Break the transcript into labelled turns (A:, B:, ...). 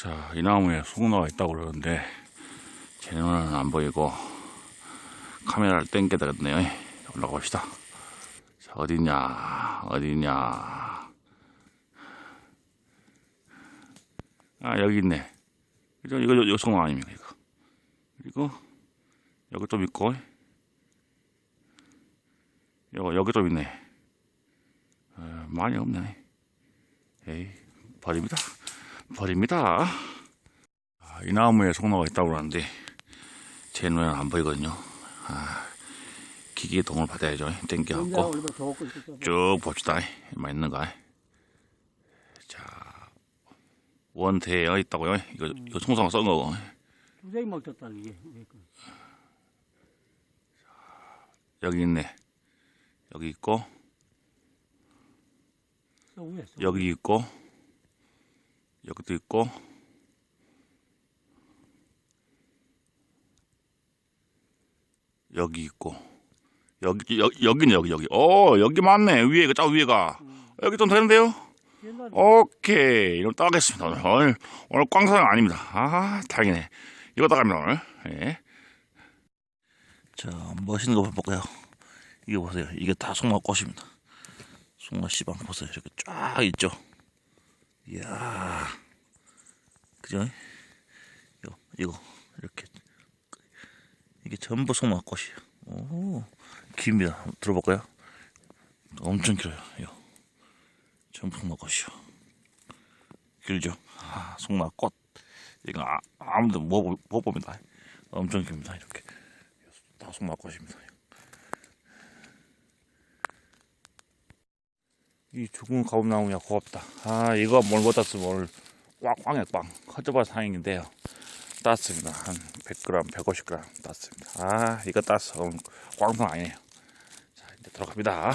A: 자, 이 나무에 송나가 있다고 그러는데, 제 눈은 안 보이고, 카메라를 땡겨 되겠네요. 올라가 봅시다. 자, 어디냐, 어디냐. 아, 여기 있네. 그죠? 이거, 이거 송나 아닙니까, 이거. 그리고, 여기 좀 있고, 여기, 여기 좀 있네. 어, 많이 없네. 에이, 버립니다. 버립니다. 아, 이 나무에 송나가 있다고 그러는데, 제 눈에는 안 보이거든요. 아, 기기의 도움을 받아야죠. 땡겨갖고. 쭉 봅시다. 얼마 있는가. 자, 원태에 있다고요. 이거, 이거 송상 썬 거고.
B: 두세 먹었다 이게. 그.
A: 여기 있네. 여기 있고. 여기 있고, 여기도 있고, 여기 있고, 여기, 여기, 여기네, 여기, 여기. 어, 여기 맞네. 위에, 그, 저 위에가. 여기 좀 되는데요? 오케이. 이럼 따겠습니다. 오늘, 오늘, 오늘 꽝사는 아닙니다. 아, 다행이네. 이거 따갑니다, 오늘. 예. 자, 멋있는 거 볼까요? 이거 보세요. 이게 다 송화 꽃입니다. 송화 씨방 보세요. 이렇게 쫙 있죠? 이야. 그죠? 이거, 이거, 이렇게. 이게 전부 송화 꽃이에요. 오, 깁니다. 들어볼까요? 엄청 길어요. 이거. 전부 송화꽃이요. 길죠? 아, 송화꽃. 이거 아, 아무도 못, 봅니다. 엄청 깁니다. 이렇게. 다 송화꽃입니다. 이 죽은 가봄나무야 고맙다. 아, 이거 뭘 못 땄으면 오늘 꽉, 꽝에 꽝. 커져봐 상행인데요. 땄습니다. 한 100g, 150g 땄습니다. 아, 이거 땄어. 오늘 꽝통 아니네요. 자, 이제 들어갑니다.